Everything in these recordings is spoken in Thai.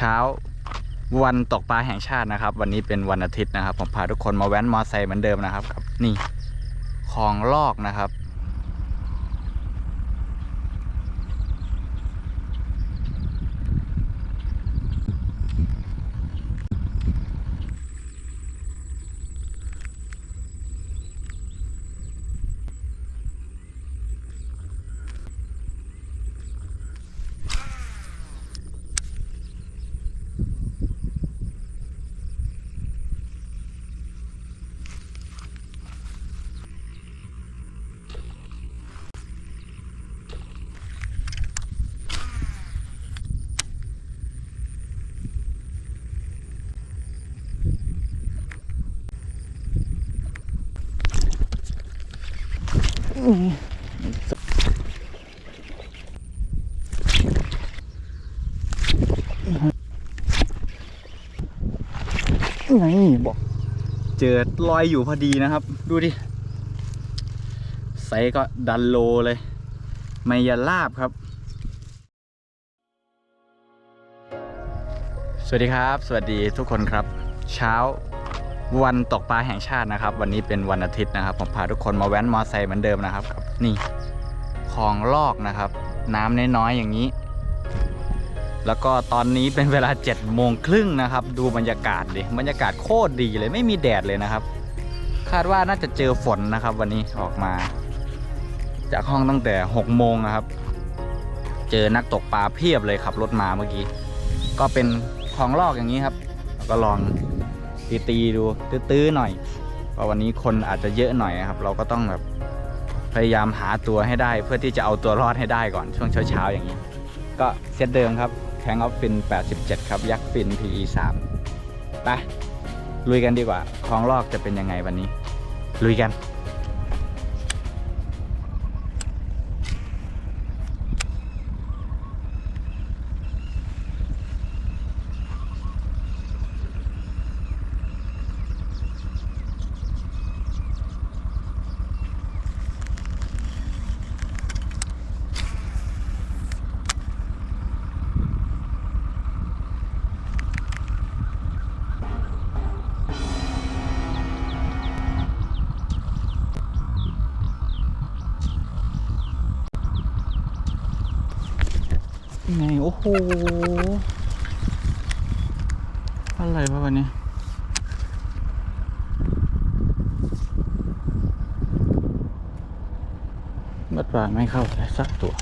ช้า วันตกปลาแห่งชาตินะครับ วันนี้เป็นวันอาทิตย์นะครับ ผมพาทุกคนมาแว้นมอไซค์เหมือนเดิมนะครับกับ นี่คลองลอกนะครับ ไงบอก เจอรอยอยู่พอดีนะครับ ดูดิไซก็ดันโลเลย ไม่ยาลาบครับ สวัสดีครับ สวัสดีทุกคนครับ เช้า วันตกปลาแห่งชาตินะครับ วันนี้เป็นวันอาทิตย์นะครับ ผมพาทุกคนมาแว้นมอไซค์เหมือนเดิมนะครับกับนี่คลองลอกนะครับ น้ำน้อยๆอย่างนี้ แล้วก็ตอนนี้เป็นเวลา7จ็ดโมงครึ่งนะครับ ดูบรรยากาศดิบรรยากาศโคตรดีเลยไม่มีแดดเลยนะครับ คาดว่าน่าจะเจอฝนนะครับ วันนี้ออกมา จากห้องตั้งแต่6กโมงนะครับ เจอนักตกปลาเพียบเลยขับรถมาเมื่อกี้ ก็เป็นคลองลอกอย่างนี้ครับ ก็ลอง ตีตีดูตื้อๆหน่อยเพราะวันนี้คนอาจจะเยอะหน่อยครับ เราก็ต้องแบบพยายามหาตัวให้ได้ เพื่อที่จะเอาตัวรอดให้ได้ก่อนช่วงเช้าๆอย่างนี้ ก็เซตเดิมครับแคงออฟฟิน 87 ครับ ยักษ์ฟิน PE 3ไปลุยกันดีกว่าคลองลอกจะเป็นยังไงวันนี้ ลุยกัน อ้โห อะไรวะวันนี้บัดปลาไม่เข้ายสักตัว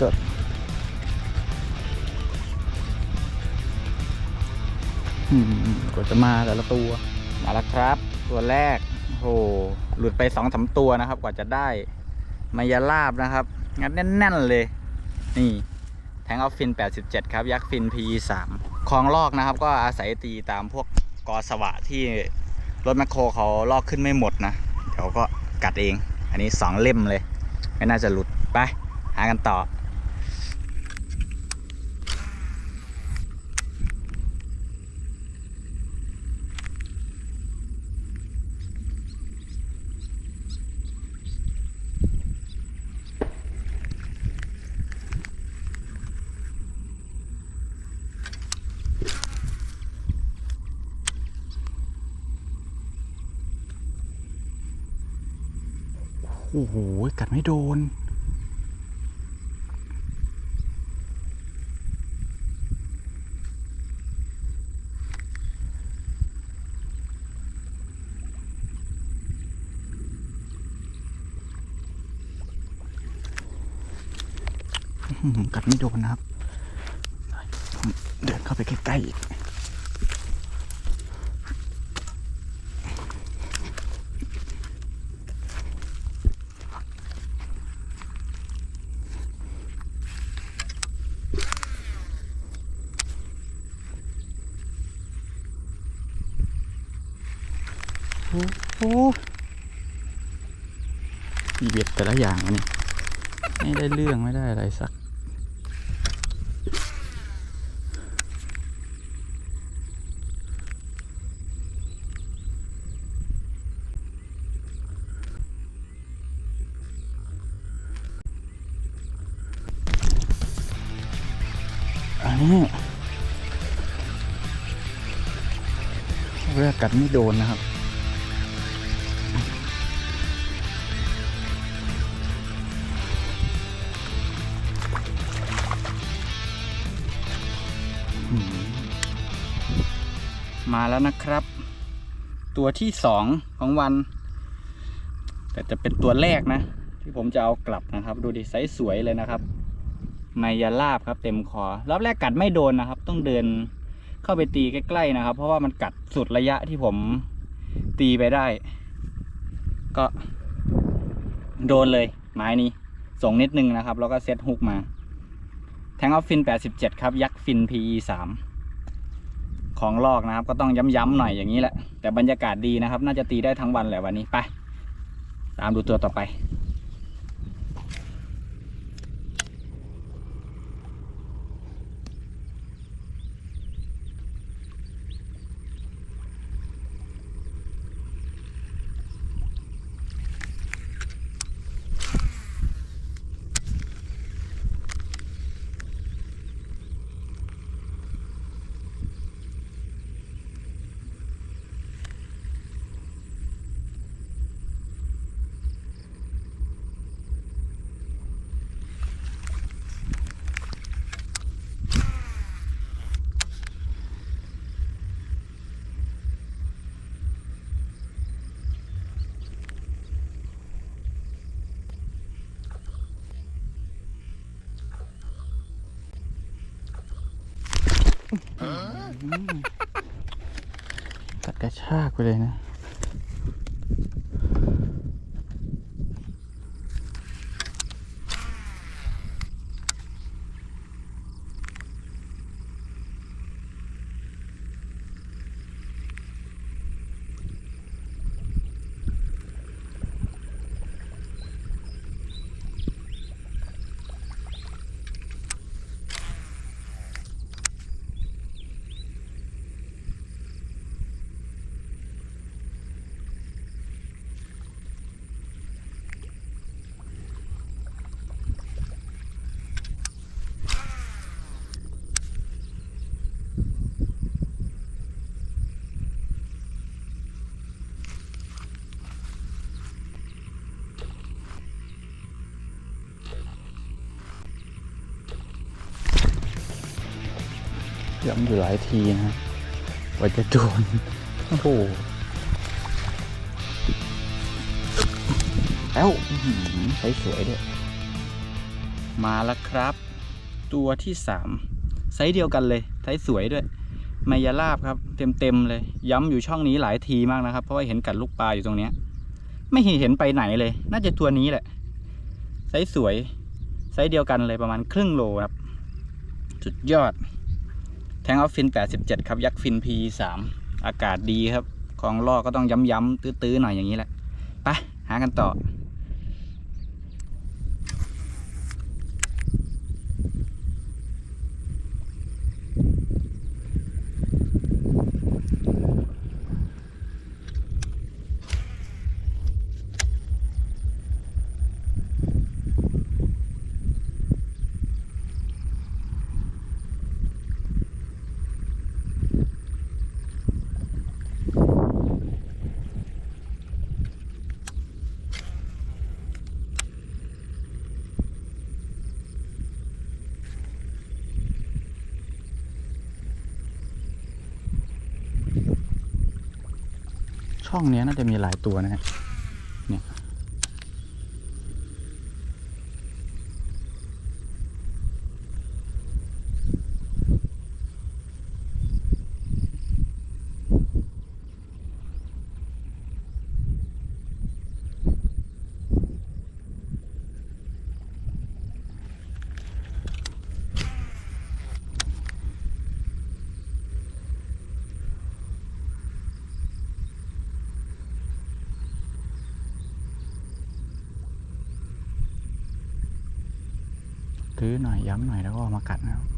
สดกว่าจะมาแต่ละตัว มาแล้วครับ ตัวแรกโหหลุดไปสองสามตัวนะครับ กว่าจะได้ มายาลาบนะครับ งัดแน่น ๆ เลย นี่แทงออฟฟิน 87 ครับ ยักษ์ฟิน PE 3 คลองลอกนะครับ ก็อาศัยตีตามพวกกอสวะที่รถแมคโครเขาลอกขึ้นไม่หมดนะ เดี๋ยวก็กัดเอง อันนี้สองเล่มเลย ไม่น่าจะหลุดไป หากันต่อ โอ้โห กัดไม่โดน กัดไม่โดนนะครับผมเดินเข้าไปใกล้ๆอีกโอ้โหมีเบ็ดแต่ละอย่างวะนี่ไม่ได้เรื่องไม่ได้อะไรสัก เวลากัดไม่โดนนะครับมมาแล้วนะครับ ตัวที่สองของวัน แต่จะเป็นตัวแรกนะ ที่ผมจะเอากลับนะครับ ดูดิไซส์สวยเลยนะครับ ไมยาลาบครับ เต็มคอรอบแรกกัดไม่โดนนะครับ ต้องเดินเข้าไปตีใกล้ๆนะครับ เพราะว่ามันกัดสุดระยะที่ผมตีไปได้ ก็ โดนเลย ไม้นี้ส่งนิดนึงนะครับ แล้วก็เซตฮุกมา แทงออฟฟิน 87 ครับ ยักษ์ฟิน PE 3ของลอกนะครับ ก็ต้องย้ำๆหน่อยอย่างนี้แหละ แต่บรรยากาศดีนะครับ น่าจะตีได้ทั้งวันแหละวันนี้ไป ตามดูตัวต่อไป ตัดกระชากไปเลยนะ ย้ำอยู่หลายทีนะกว่าจะโดนโอ้โหแล้วอื้อหือใช้สวยด้วย มาแล้วครับ ตัวที่สามไซส์เดียวกันเลยไซส์สวยด้วยไมยาลาบครับเต็มเต็มๆเลย ย้ำอยู่ช่องนี้หลายทีมากนะครับ เพราะว่าเห็นกัดลูกปลาอยู่ตรงเนี้ย ไม่เห็นไปไหนเลย น่าจะตัวนี้แหละไซส์สวยไซส์เดียวกันเลยประมาณครึ่งโลครับ สุดยอด งออฟฟิน 87 ครับยักษ์ฟิน P3 อากาศดีครับของล่อก็ต้องย้ำๆตื้อๆหน่อยอย่างนี้แหละไปหากันต่อ ช่องนี้น่าจะมีหลายตัวนะฮะเนี่ย ตื้อหน่อยย้ำหน่อยแล้วก็เอามากัดนะครับ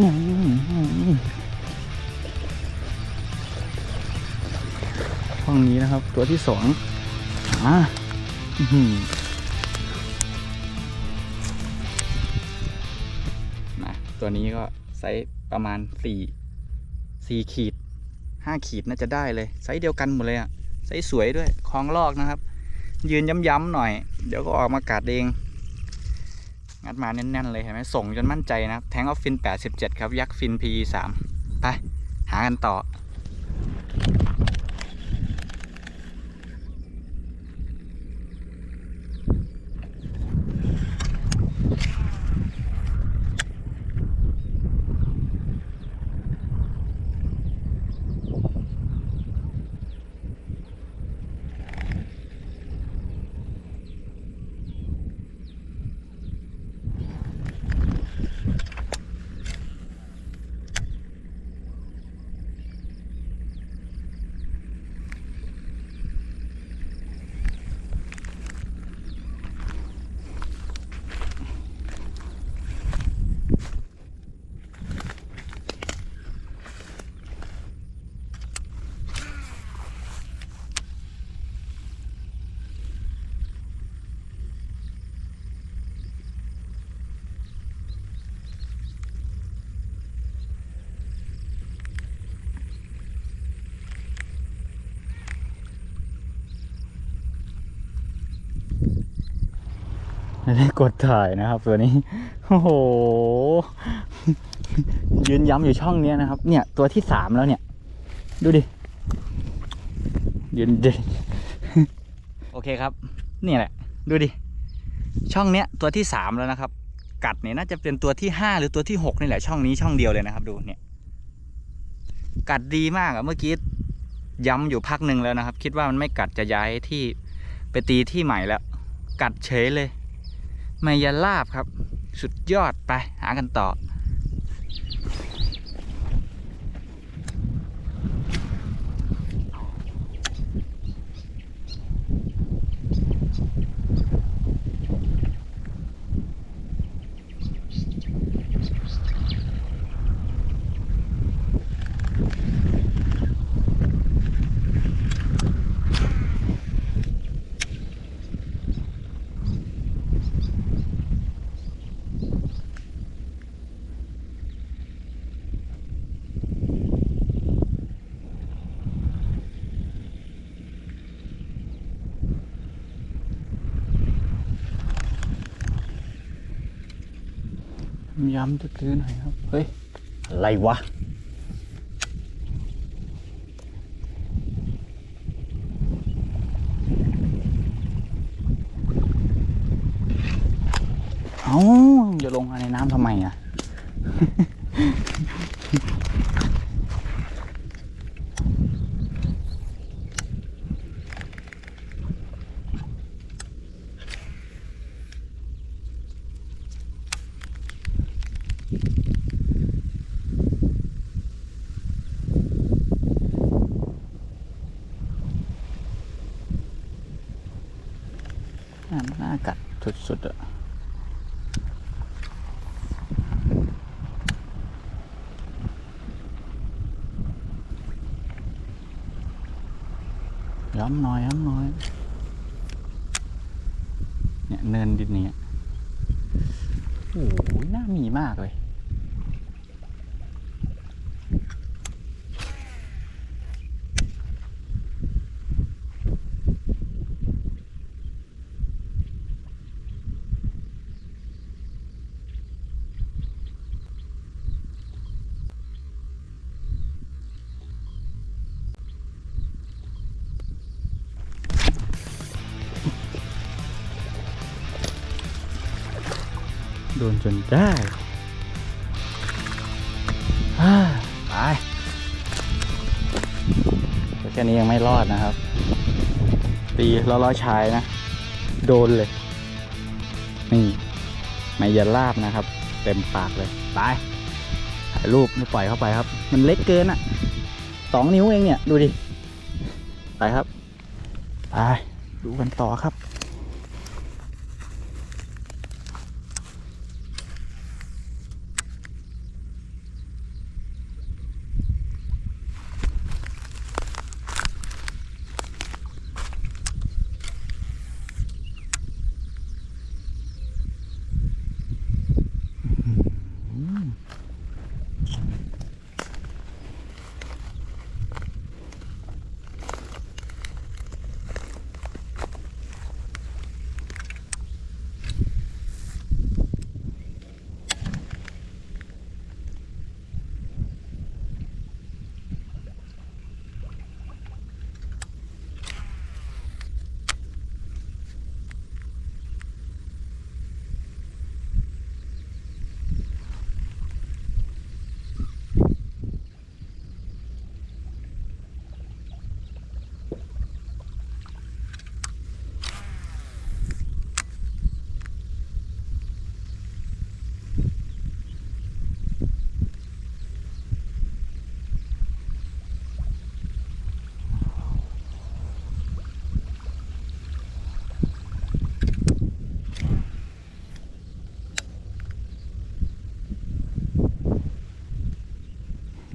ห้องนี้นะครับ ตัวที่สองอ่าอื้อหือนะตัวนี้ก็ไซส์ประมาณสี่สี่ขีดห้าขีดน่าจะได้เลย ไซส์เดียวกันหมดเลยอะไซส์สวยด้วยคลองลอกนะครับ ยืนย้ำๆหน่อย เดี๋ยวก็ออกมากัดเอง งัดมาแน่นๆเลยเห็นไหมส่งจนมั่นใจนะ แทงออฟฟิน 87 ครับ ยักษ์ฟิน PE 3ไป หากันต่อ ไม่ได้กดถ่ายนะครับ ตัวนี้ โอ้โห ยืนย้ำอยู่ช่องนี้นะครับ เนี่ย ตัวที่สามแล้วเนี่ย ดูดิ ยืนดิโอเคครับ นี่แหละ ดูดิ ช่องเนี้ยตัวที่สามแล้วนะครับ กัดเนี่ยน่าจะเป็นตัวที่ห้าหรือตัวที่หกนี่แหละช่องนี้ช่องเดียวเลยนะครับ ดูเนี่ย กัดดีมากอะเมื่อกี้ย้ำอยู่พักหนึ่งแล้วนะครับ คิดว่ามันไม่กัดจะย้ายที่ไปตีที่ใหม่แล้ว กัดเฉยเลย มายาลาบครับ สุดยอดไปหากันต่อ ย้ำตื้อหน่อยครับ เฮ้ย อะไรวะ เอ้าจะลงมาในน้ำทำไมอะ สุดๆอะย้อมน้อยย้อมน้อย เนี่ยเนินดินเนี่ยโอ้ยน่ามีมากเลย โดนจนได้อ่าไปแต่แค่นี้ยังไม่รอดนะครับ ตีล้อล้อชายนะ โดนเลย นี่ไม่ยาลาบนะครับ เต็มปากเลยไปถ่ายรูปไม่ปล่อยเข้าไปครับ มันเล็กเกินอะ่ะสองนิ้วเองเนี่ย ดูดิ ไปครับ ไป ดูกันต่อครับ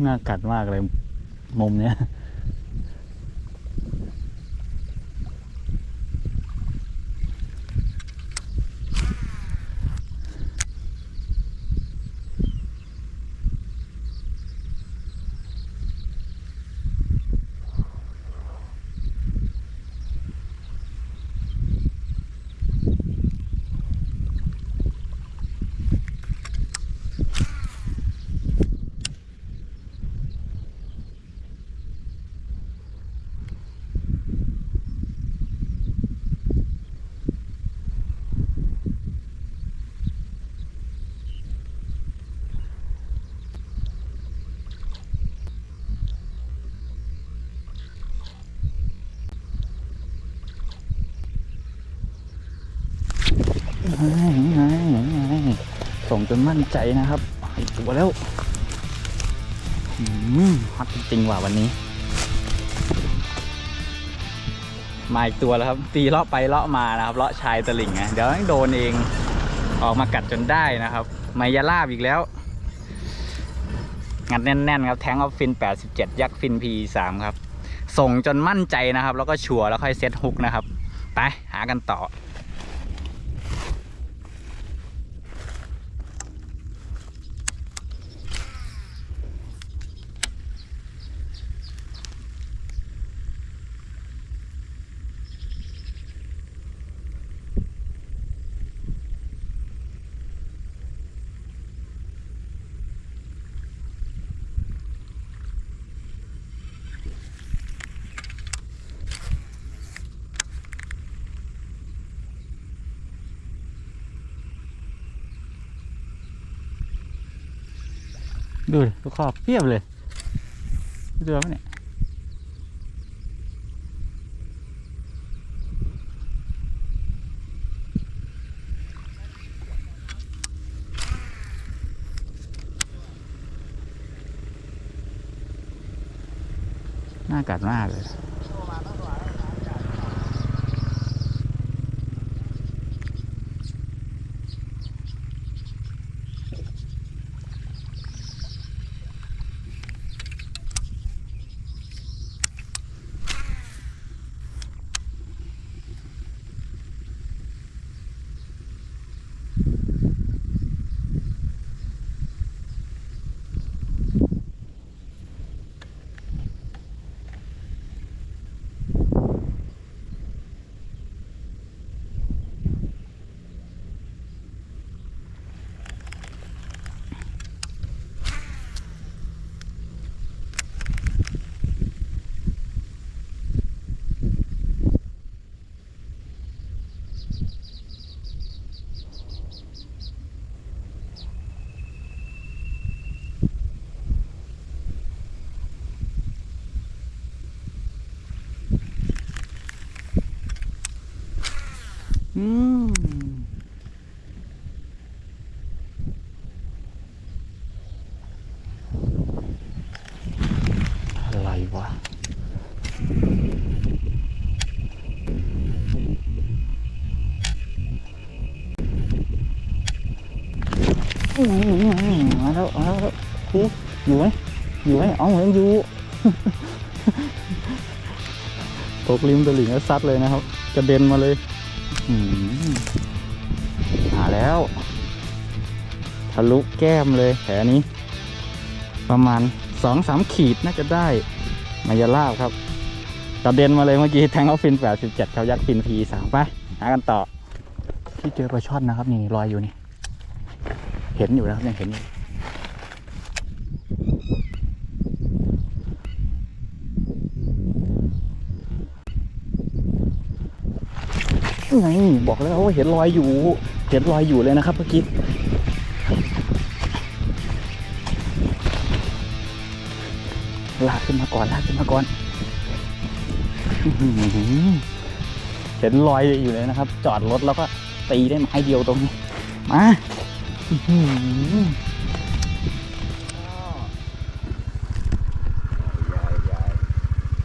น่ากัดมากเลยมุมเนี้ย ส่งจ นมั่นใจนะครับไอตัวแล้วอืมฮอตจริงว่ะวันนี้ มาอีกตัวแล้วครับ ตีเลาะไปเลาะมานะครับเลาะชายตลิ่งไงเดี๋ยวต้องโดนเองออกมากัดจนได้นะครับ ไมยาลาบอีกแล้ว งัดแน่นๆครับ แทงออฟฟิน 87 ยักษ์ฟิน P3 ครับ ส่งจนมั่นใจนะครับ แล้วก็ชัวร์แล้วค่อยเซตฮุกนะครับ ไปหากันต่อ ดูดิลูกคอบเพียบเลยดูไหมเนี่ยน่ากัดมากเลย อ อืมอะไรวะ มาแล้วมาแล้วคื อยู่ไหมอยู่ไหมอ๋อยังอยู่ ตกริมตลิ่งแล้วซัดเลยนะครับ กระเด็นมาเลยอืมมาแล้ว ทะลุแก้มเลยแผลนี้ ประมาณสองสามขีดน่าจะได้ มายาลาบครับกระเด็นมาเลยเมื่อกี้ แทงออฟฟิน 87เขายักษ์ฟินพีสามไปหากันต่อ ที่เจอปลาช่อนนะครับ นี่ลอยอยู่นี่ เห็นอยู่นะครับยังเห็นอยู่ ไงบอกแล้วว่าเห็นรอยอยู่ เห็นรอยอยู่เลยนะครับเมื่อกี้ลากขึ้นมาก่อนลากขึ้นมาก่อนเห็นรอยอยู่เลยนะครับ จอดรถแล้วก็ตีได้ไม้เดียวตรงนี้มา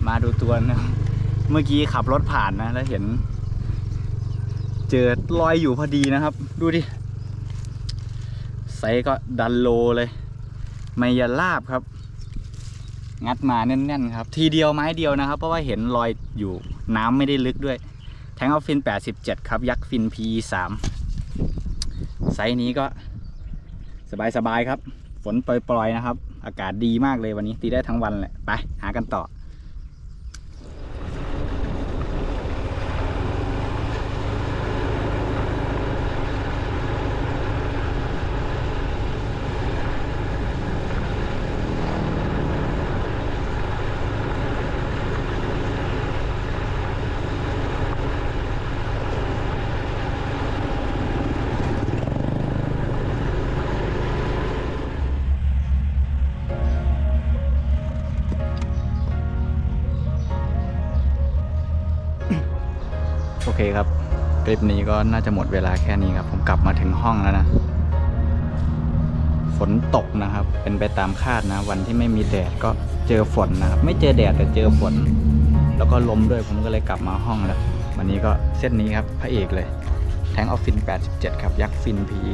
มาดูตัวนะ เมื่อกี้ขับรถผ่านนะ แล้วเห็น เจอรอยอยู่พอดีนะครับ ดูดิไซก็ดันโลเลย ไมยาลาบครับ งัดมาแน่นๆครับ ทีเดียวไม้เดียวนะครับ เพราะว่าเห็นรอยอยู่น้ำไม่ได้ลึกด้วย แทงออฟฟิน 87 ครับ ยักษ์ฟิน P3 ไซนี้ก็สบายๆครับ ฝนปล่อยๆนะครับ อากาศดีมากเลยวันนี้ตีได้ทั้งวันแหละ ไปหากันต่อ เคครับ คลิปนี้ก็น่าจะหมดเวลาแค่นี้ครับ ผมกลับมาถึงห้องแล้วนะ ฝนตกนะครับ เป็นไปตามคาดนะ วันที่ไม่มีแดดก็เจอฝนนะครับ ไม่เจอแดดแต่เจอฝน แล้วก็ลมด้วยผมก็เลยกลับมาห้องแล้ว วันนี้ก็เส้นนี้ครับพระเอกเลย แทงออฟฟิน 87 ครับ ยักษ์ฟิน PE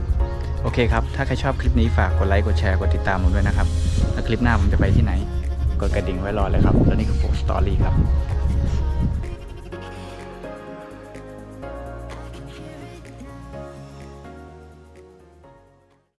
3โอเคครับ ถ้าใครชอบคลิปนี้ฝากกดไลค์ กดแชร์ กดติดตามผมด้วยนะครับ แล้วคลิปหน้าผมจะไปที่ไหน กดกระดิ่งไว้รอเลยครับ แล้วนี่คือผมสตอรี่ครับ